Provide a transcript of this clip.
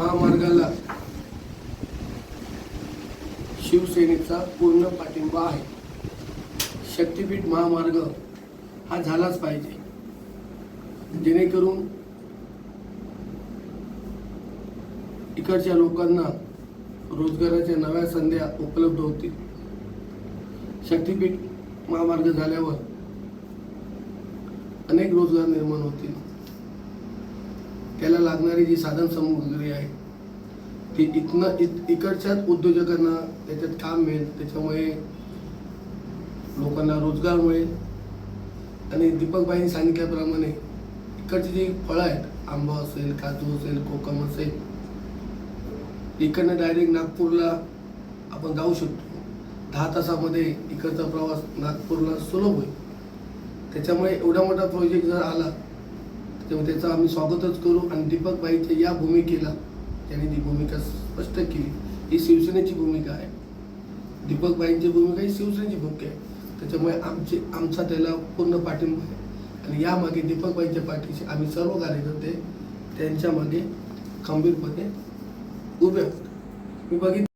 महामार्गाला शिवसेनेचा पूर्ण पाठिंबा आहे. शक्तीपीठ महामार्ग हा झालाच पाहिजे. जेणेकरून इकडच्या लोकांना रोजगाराच्या नव्या संध्या उपलब्ध होतील. शक्तीपीठ महामार्ग झाल्यावर अनेक रोजगार निर्माण होतील. लागणारी जी साधन सामुग्री आहे ती इथनं इत इकडच्याच उद्योजकांना त्याच्यात काम मिळेल. त्याच्यामुळे लोकांना रोजगार मिळेल. आणि दीपकबाईंनी सांगितल्याप्रमाणे इकडची जी फळं आहेत आंबा असेल काजू असेल कोकम असेल इकडनं डायरेक्ट नागपूरला आपण जाऊ शकतो. दहा तासामध्ये इकडचा प्रवास नागपूरला सुलभ होईल. त्याच्यामुळे एवढा मोठा प्रोजेक्ट जर आला तेव्हा त्याचं आम्ही स्वागतच करू आणि दीपकबाईच्या या भूमिकेला त्यांनी ती भूमिका स्पष्ट केली. ही शिवसेनेची भूमिका आहे. दीपकबाईंची भूमिका ही शिवसेनेची भूमिका आहे. त्याच्यामुळे आमचे आमचा त्याला पूर्ण पाठिंबा आहे. आणि यामागे दीपकबाईंच्या पाठीशी आम्ही सर्व कार्यकर्ते त्यांच्यामागे खंबीरपणे उभे आहोत. मी बघितलं